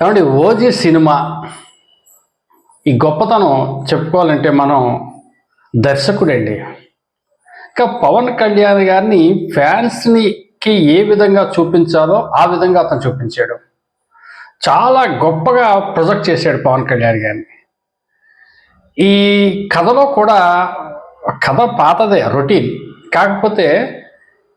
కాబట్టి OG cinema. ఈ గొప్పతనం చెప్పుకోవాలంటే మనం దర్శకుడండి. ఇంకా పవన్ కళ్యాణ్ గారిని ఫ్యాన్స్నికి ఏ విధంగా చూపించాలో ఆ విధంగా అతను చూపించాడు. చాలా గొప్పగా ప్రొజెక్ట్ చేశాడు పవన్ కళ్యాణ్ గారిని. ఈ కథలో కూడా కథ పాతదే రొటీన్. కాకపోతే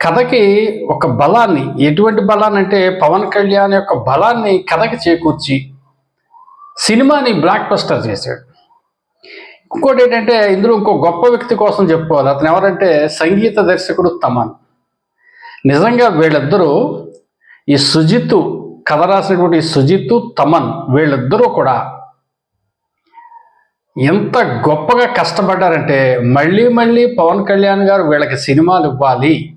కథకి ఒక బలాన్ని ఎటువంటి బలాన్ని అంటే పవన్ కళ్యాణ్ యొక్క బలాన్ని కథకి చేకూర్చి సినిమాని బ్లాక్ బస్టర్ చేశాడు. ఇంకోటి ఏంటంటే ఇందులో ఇంకో గొప్ప వ్యక్తి కోసం చెప్పుకోవాలి. అతను ఎవరంటే సంగీత దర్శకుడు తమన్. నిజంగా వీళ్ళిద్దరూ ఈ సుజిత్ కథ రాసినటువంటి సుజిత్ తమన్ వీళ్ళిద్దరూ కూడా ఎంత గొప్పగా కష్టపడ్డారంటే మళ్ళీ మళ్ళీ పవన్ కళ్యాణ్ గారు వీళ్ళకి సినిమాలు ఇవ్వాలి.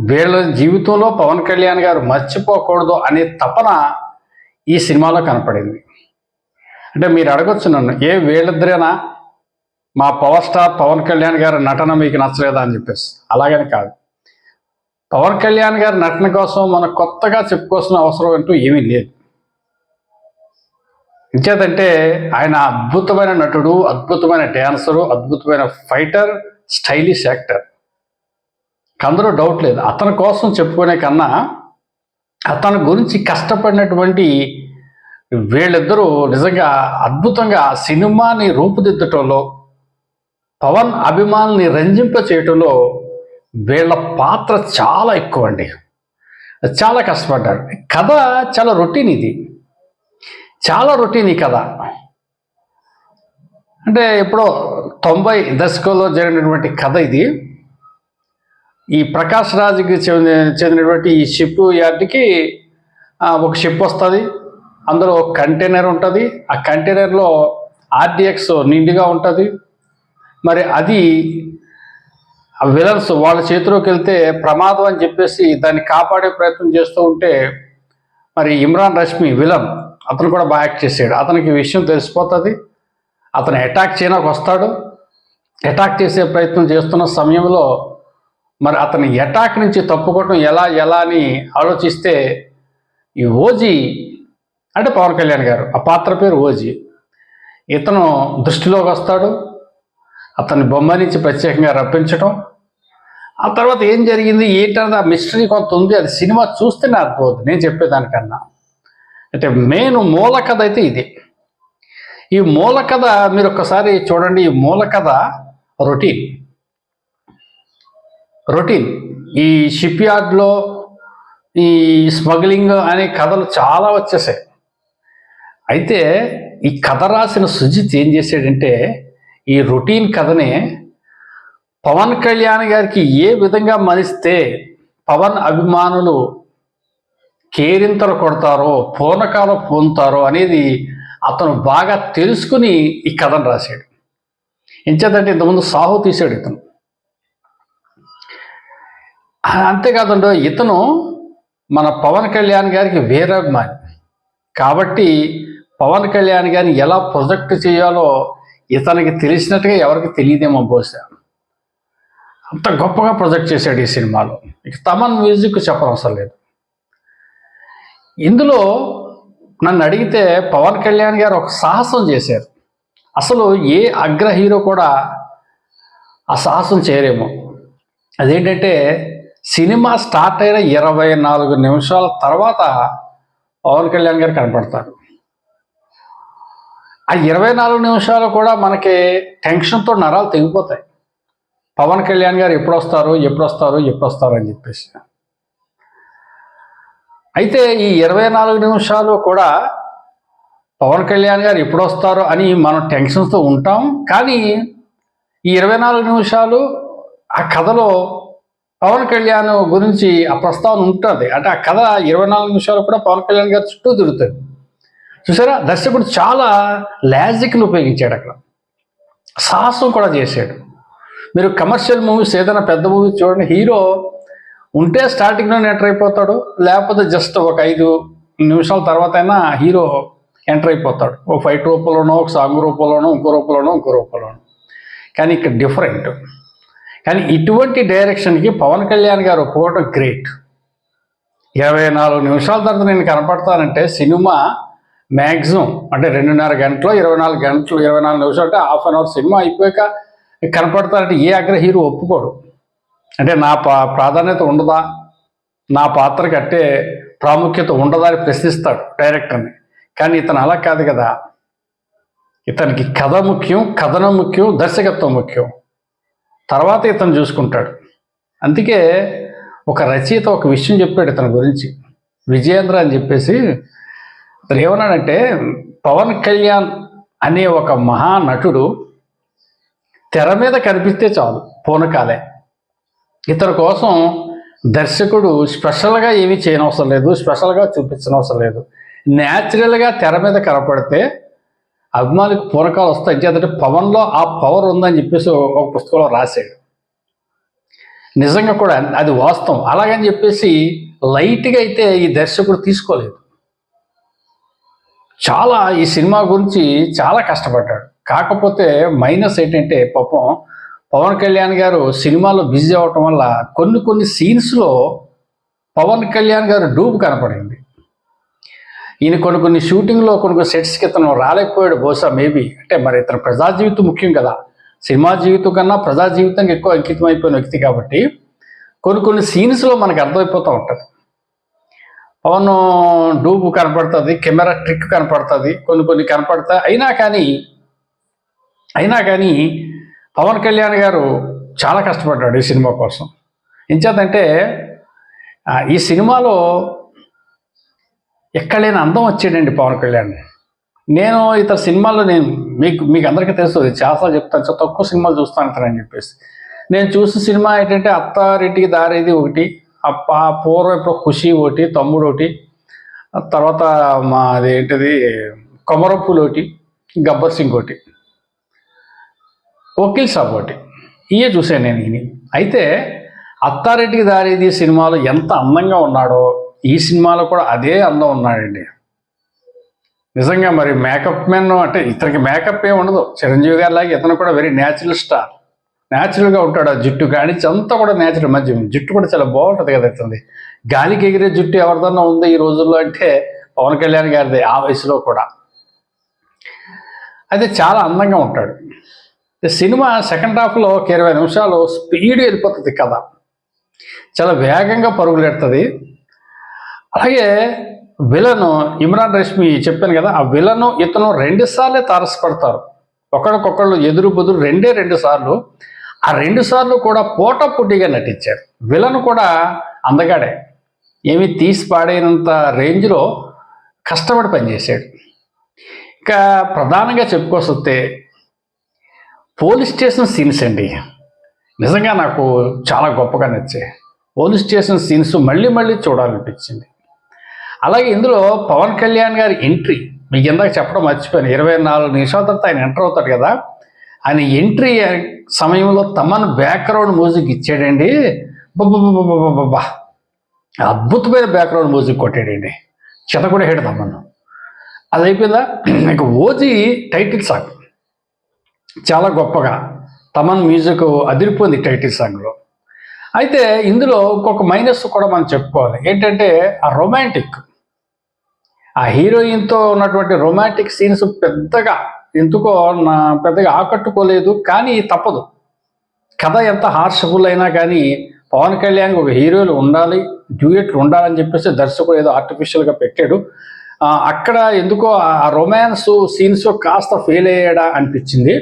వీళ్ళ జీవితంలో పవన్ కళ్యాణ్ గారు మర్చిపోకూడదు అనే తపన ఈ సినిమాలో కనపడింది. అంటే మీరు అడగొచ్చు నన్ను ఏ వీళ్ళిద్దరేనా మా పవర్ స్టార్ పవన్ కళ్యాణ్ గారి నటన మీకు నచ్చలేదా అని చెప్పేసి. అలాగని కాదు. పవన్ కళ్యాణ్ గారి నటన కోసం మనం కొత్తగా చెప్పుకోవాల్సిన అవసరం అంటూ ఏమీ లేదు. ఇంచేతంటే ఆయన అద్భుతమైన నటుడు అద్భుతమైన డ్యాన్సరు అద్భుతమైన ఫైటర్ స్టైలిష్ యాక్టర్. అందులో డౌట్ లేదు. అతని కోసం చెప్పుకునే కన్నా అతని గురించి కష్టపడినటువంటి వీళ్ళిద్దరూ నిజంగా అద్భుతంగా సినిమాని రూపుదిద్దటంలో పవన్ అభిమానుల్ని రంజింప చేయటంలో వీళ్ళ పాత్ర చాలా ఎక్కువ అండి చాలా కష్టపడ్డారు. కథ చాలా రొటీన్ ఇది. చాలా రొటీన్ ఈ కథ. అంటే ఎప్పుడో తొంభై దశకంలో జరిగినటువంటి కథ ఇది. ఈ ప్రకాష్ రాజ్కి చెంది చెందినటువంటి ఈ షిప్ యార్డ్కి ఒక షిప్ వస్తుంది. అందులో ఒక కంటైనర్ ఉంటుంది. ఆ కంటైనర్లో ఆర్డిఎక్స్ నిండుగా ఉంటుంది. మరి అది ఆ విలన్స్ వాళ్ళ చేతిలోకి వెళ్తే ప్రమాదం అని చెప్పేసి దాన్ని కాపాడే ప్రయత్నం చేస్తూ ఉంటే మరి ఇమ్రాన్ రష్మి విలన్ అతను కూడా బాగా యాక్ట్ చేసాడు అతనికి విషయం తెలిసిపోతుంది. అతను అటాక్ చేయడానికి వస్తాడు. అటాక్ చేసే ప్రయత్నం చేస్తున్న సమయంలో మరి అతని అటాక్ నుంచి తప్పుకోవటం ఎలా ఎలా అని ఆలోచిస్తే ఈ ఓజీ అంటే పవన్ కళ్యాణ్ గారు ఆ పాత్ర పేరు ఓజీ. ఇతను దృష్టిలోకి వస్తాడు అతని బొమ్మ నుంచి ప్రత్యేకంగా రప్పించడం ఆ తర్వాత ఏం జరిగింది ఏంటన్నది ఆ మిస్టరీ కొంత ఉంది అది సినిమా చూస్తేనే అర్థమవుతుంది నేను చెప్పేదానికన్నా. అంటే మెయిన్ మూల కథ అయితే ఇది. ఈ మూల కథ మీరు ఒక్కసారి చూడండి ఈ మూల కథ రొటీన్ రొటీన్. ఈ షిప్ యార్డ్లో ఈ స్మగ్లింగ్ అనే కథలు చాలా వచ్చేసాయి. అయితే ఈ కథ రాసిన సుజిత్ ఏం చేశాడంటే ఈ రొటీన్ కథనే పవన్ కళ్యాణ్ గారికి ఏ విధంగా మలిస్తే పవన్ అభిమానులు కేరింతలు కొడతారో పూర్ణకాలం పొందుతారో అనేది అతను బాగా తెలుసుకుని ఈ కథను రాశాడు. ఎంచేతంటే ఇంతకుముందు సాహు తీశాడు ఇతను. అంతేకాదండి ఇతను మన పవన్ కళ్యాణ్ గారికి వీరాభిమాని. కాబట్టి పవన్ కళ్యాణ్ గారిని ఎలా ప్రొజెక్ట్ చేయాలో ఇతనికి తెలిసినట్టుగా ఎవరికి తెలియదేమో బహుశా. అంత గొప్పగా ప్రొజెక్ట్ చేశాడు ఈ సినిమాలో. ఇక తమన్ మ్యూజిక్ చెప్పనవసరం లేదు. ఇందులో నన్ను అడిగితే పవన్ కళ్యాణ్ గారు ఒక సాహసం చేశారు. అసలు ఏ అగ్ర హీరో కూడా ఆ సాహసం చేయరేమో. అదేంటంటే సినిమా స్టార్ట్ అయిన ఇరవై నాలుగు నిమిషాల తర్వాత పవన్ కళ్యాణ్ గారు కనపడతారు. ఆ ఇరవై నాలుగు నిమిషాలు కూడా మనకి టెన్షన్తో నరాలు తెగిపోతాయి. పవన్ కళ్యాణ్ గారు ఎప్పుడు వస్తారు ఎప్పుడు వస్తారు ఎప్పుడు వస్తారు అని చెప్పేసి. అయితే ఈ ఇరవై నాలుగు నిమిషాలు కూడా పవన్ కళ్యాణ్ గారు ఎప్పుడు వస్తారు అని మనం టెన్షన్స్తో ఉంటాం. కానీ ఈ ఇరవై నాలుగు నిమిషాలు ఆ కథలో పవన్ కళ్యాణ్ గురించి ఆ ప్రస్తావన ఉంటుంది. అంటే ఆ కథ ఇరవై నాలుగు నిమిషాలు కూడా పవన్ కళ్యాణ్ గారు చుట్టూ తిరుగుతుంది. చూసారా? దర్శకుడు చాలా లాజిక్ని ఉపయోగించాడు అక్కడ. సాహసం కూడా చేశాడు. మీరు కమర్షియల్ మూవీస్ ఏదైనా పెద్ద మూవీ చూడండి హీరో ఉంటే స్టార్టింగ్లో ఎంటర్ అయిపోతాడు లేకపోతే జస్ట్ ఒక ఐదు నిమిషాల తర్వాత అయినా హీరో ఎంటర్ అయిపోతాడు. ఒక ఫైట్ రూపంలోనో ఒక సాంగ్ రూపంలోనో ఇంకో రూపంలోనో ఇంకో రూపంలోనో. కానీ ఇక్కడ డిఫరెంట్ కానీ ఇటువంటి డైరెక్షన్కి పవన్ కళ్యాణ్ గారు ఒప్పుకోవడం గ్రేట్. ఇరవై నాలుగు నిమిషాల తర్వాత నేను కనపడతానంటే సినిమా మ్యాక్సిమం అంటే రెండున్నర గంటలు ఇరవై నాలుగు గంటలు ఇరవై నాలుగు నిమిషాలు అంటే హాఫ్ అన్ అవర్ సినిమా అయిపోయాక కనపడతానంటే ఏ అగ్ర హీరో ఒప్పుకోడు. అంటే నా పా ప్రాధాన్యత ఉండదా? నా పాత్రకి అట్టే ప్రాముఖ్యత ఉండదా అని ప్రశ్నిస్తాడు డైరెక్టర్ని. కానీ ఇతను అలా కాదు కదా. ఇతనికి కథ ముఖ్యం కథనం ముఖ్యం దర్శకత్వం ముఖ్యం. తర్వాత ఇతను చూసుకుంటాడు. అందుకే ఒక రచయిత ఒక విషయం చెప్పాడు ఇతని గురించి. విజయేంద్ర అని చెప్పేసి అతను ఏమన్నాడంటే పవన్ కళ్యాణ్ అనే ఒక మహానటుడు తెర మీద కనిపిస్తే చాలు పూనకాలే. ఇతని కోసం దర్శకుడు స్పెషల్గా ఏమీ చేయనవసరం లేదు స్పెషల్గా చూపించనవసరం లేదు. న్యాచురల్గా తెర మీద కనపడితే అభిమానులకు పూరకాలు వస్తాయి. చేతంటే పవన్లో ఆ పవర్ ఉందని చెప్పేసి ఒక పుస్తకంలో రాశాడు. నిజంగా కూడా అది వాస్తవం. అలాగని చెప్పేసి లైట్గా అయితే ఈ దర్శకుడు తీసుకోలేదు. చాలా ఈ సినిమా గురించి చాలా కష్టపడ్డాడు. కాకపోతే మైనస్ ఏంటంటే పాపం పవన్ కళ్యాణ్ గారు సినిమాలో బిజీ అవటం వల్ల కొన్ని కొన్ని సీన్స్లో పవన్ కళ్యాణ్ గారు డూబ్ కనపడింది. ఈయన కొన్ని కొన్ని షూటింగ్లో కొన్ని కొన్ని సెట్స్కి ఇతను రాలేకపోయాడు. బహుశా మేబీ. అంటే మరి ఇతను ప్రజా జీవితం ముఖ్యం కదా. సినిమా జీవితం కన్నా ప్రజా జీవితానికి ఎక్కువ అంకితం అయిపోయిన వ్యక్తి కాబట్టి కొన్ని కొన్ని సీన్స్లో మనకు అర్థమైపోతూ ఉంటుంది. పవన్ డూబు కనపడుతుంది కెమెరా ట్రిక్ కనపడుతుంది కొన్ని కొన్ని కనపడతాయి అయినా కానీ అయినా కానీ పవన్ కళ్యాణ్ గారు చాలా కష్టపడ్డాడు ఈ సినిమా కోసం. ఎంచేతంటే ఈ సినిమాలో ఎక్కడలేని అందం వచ్చాడండి పవన్ కళ్యాణ్. నేను ఇతర సినిమాల్లో నేను మీకు మీకు అందరికీ తెలుసు ఇది చాలాసార్లు చెప్తాను చాలా తక్కువ సినిమాలు చూస్తాను ఇతనని చెప్పేసి. నేను చూసిన సినిమా ఏంటంటే అత్తారింటికి దారేది ఒకటి అప్ప పూర్వం ఇప్పుడు ఖుషి ఒకటి తమ్ముడు ఒకటి తర్వాత మా అదేంటిది కొమరప్పులు ఒకటి గబ్బర్ సింగ్ ఒకటి వకీల్ సాబ్ ఒకటి ఇవే చూశాను నేను ఇవి అయితే అత్తారెడ్డికి దారేది సినిమాలో ఎంత అందంగా ఉన్నాడో ఈ సినిమాలో కూడా అదే అందం ఉన్నాడండి. నిజంగా మరి మేకప్ మెన్ అంటే ఇతనికి మేకప్ ఏమి ఉండదు. చిరంజీవి గారి లాగా ఇతను కూడా వెరీ న్యాచురల్ స్టార్ న్యాచురల్గా ఉంటాడు ఆ జుట్టు. కానీ అంతా కూడా న్యాచురల్ మధ్య జుట్టు కూడా చాలా బాగుంటుంది కదా ఇతనిది. గాలికి ఎగిరే జుట్టు ఎవరిదన్నా ఉంది ఈ రోజుల్లో అంటే పవన్ కళ్యాణ్ గారిది ఆ వయసులో కూడా. అయితే చాలా అందంగా ఉంటాడు. సినిమా సెకండ్ హాఫ్లో ఒక ఇరవై నిమిషాలు స్పీడ్ వెళ్ళిపోతుంది కథ. చాలా వేగంగా పరుగులు పెడుతుంది అలాగే విలను ఇమ్రాన్ రష్మి చెప్పాను కదా ఆ విలను ఇతను రెండు సార్లే తారసపడతారు. ఒకరికొకళ్ళు ఎదురు బుదురు రెండే రెండు సార్లు. ఆ రెండు సార్లు కూడా పోటాపోటీగా నటించారు. విలను కూడా అందగాడే. ఏమి తీసి పాడైనంత రేంజ్లో కష్టపడి పనిచేశాడు. ఇంకా ప్రధానంగా చెప్పుకోసొస్తే పోలీస్ స్టేషన్ సీన్స్ అండి. నిజంగా నాకు చాలా గొప్పగా నచ్చాయి. పోలీస్ స్టేషన్ సీన్స్ మళ్ళీ మళ్ళీ చూడాలనిపించింది. అలాగే ఇందులో పవన్ కళ్యాణ్ గారి ఎంట్రీ. మీకు ఇందాక చెప్పడం మర్చిపోయాను. ఇరవై నాలుగు నిమిషాల తర్వాత ఆయన ఎంటర్ అవుతాడు కదా. ఆయన ఎంట్రీ సమయంలో తమన్ బ్యాక్గ్రౌండ్ మ్యూజిక్ ఇచ్చాడండి. బాబా అద్భుతమైన బ్యాక్గ్రౌండ్ మ్యూజిక్ కొట్టాడండి. చెత కూడా హేడు తమన్. అది అయిపోయిందా? ఇక ఓజీ టైటిల్ సాంగ్ చాలా గొప్పగా తమన్ మ్యూజిక్ అదిరిపోయింది టైటిల్ సాంగ్లో అయితే ఇందులో ఇంకొక మైనస్ కూడా మనం చెప్పుకోవాలి. ఏంటంటే ఆ రొమాంటిక్ ఆ హీరోయిన్తో ఉన్నటువంటి రొమాంటిక్ సీన్స్ పెద్దగా ఎందుకో నా పెద్దగా ఆకట్టుకోలేదు కానీ తప్పదు. కథ ఎంత హార్ష్ఫుల్ అయినా కానీ పవన్ కళ్యాణ్ ఒక హీరోలు ఉండాలి డ్యూయట్లు ఉండాలని చెప్పేసి దర్శకుడు ఏదో ఆర్టిఫిషియల్గా పెట్టాడు. అక్కడ ఎందుకో ఆ రొమాన్స్ సీన్స్ కాస్త ఫెయిల్ అయ్యాడా అనిపించింది.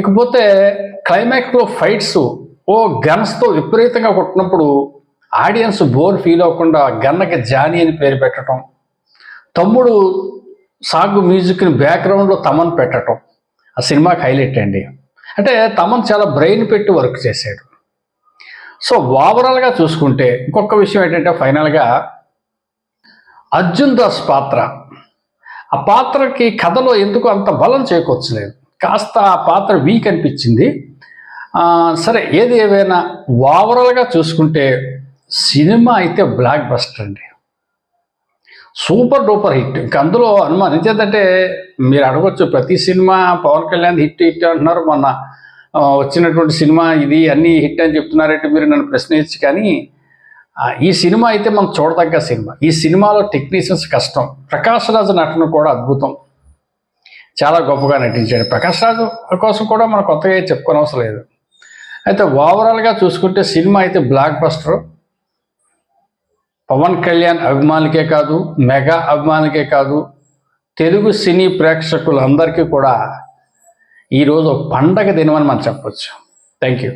ఇకపోతే క్లైమాక్స్లో ఫైట్స్ ఓ గన్స్తో విపరీతంగా కొట్టినప్పుడు ఆడియన్స్ బోర్ ఫీల్ అవ్వకుండా గన్నకి జానీ అని పేరు పెట్టడం తమ్ముడు సాగు మ్యూజిక్ని బ్యాక్గ్రౌండ్లో తమన్ పెట్టడం ఆ సినిమాకి హైలైట్ అండి. అంటే తమన్ చాలా బ్రెయిన్ పెట్టి వర్క్ చేశాడు. సో ఓవరాల్గా చూసుకుంటే ఇంకొక విషయం ఏంటంటే ఫైనల్గా అర్జున్ దాస్ పాత్ర. ఆ పాత్రకి కథలో ఎందుకు అంత బలం చేకూర్చలేదు. కాస్త ఆ పాత్ర వీక్ అనిపించింది. సరే ఏది ఏవైనా ఓవరాల్గా చూసుకుంటే సినిమా అయితే బ్లాక్ బస్టర్ అండి. Super duper hit. ఇంకా అందులో అనుమానం ఎందుకంటే మీరు అడగొచ్చు ప్రతి cinema Pawan Kalyan hit hit అంటున్నారు. మొన్న వచ్చినటువంటి సినిమా ఇది అన్ని హిట్ అని చెప్తున్నారంటే మీరు నన్ను ప్రశ్నించు. కానీ ఈ సినిమా అయితే మనం చూడదగ్గ సినిమా. ఈ సినిమాలో టెక్నీషియన్స్ కష్టం. ప్రకాష్ రాజు నటన కూడా అద్భుతం. చాలా గొప్పగా నటించాడు. ప్రకాష్ రాజు కోసం కూడా మనం కొత్తగా చెప్పుకోనవసరం లేదు. అయితే ఓవరాల్గా చూసుకుంటే సినిమా అయితే బ్లాక్ బస్టర్ పవన్ కళ్యాణ్ అభిమానులకే కాదు మెగా అభిమానులకే కాదు తెలుగు సినీ ప్రేక్షకులందరికీ కూడా ఈరోజు పండగ దినమని మనం చెప్పవచ్చు థ్యాంక్ యూ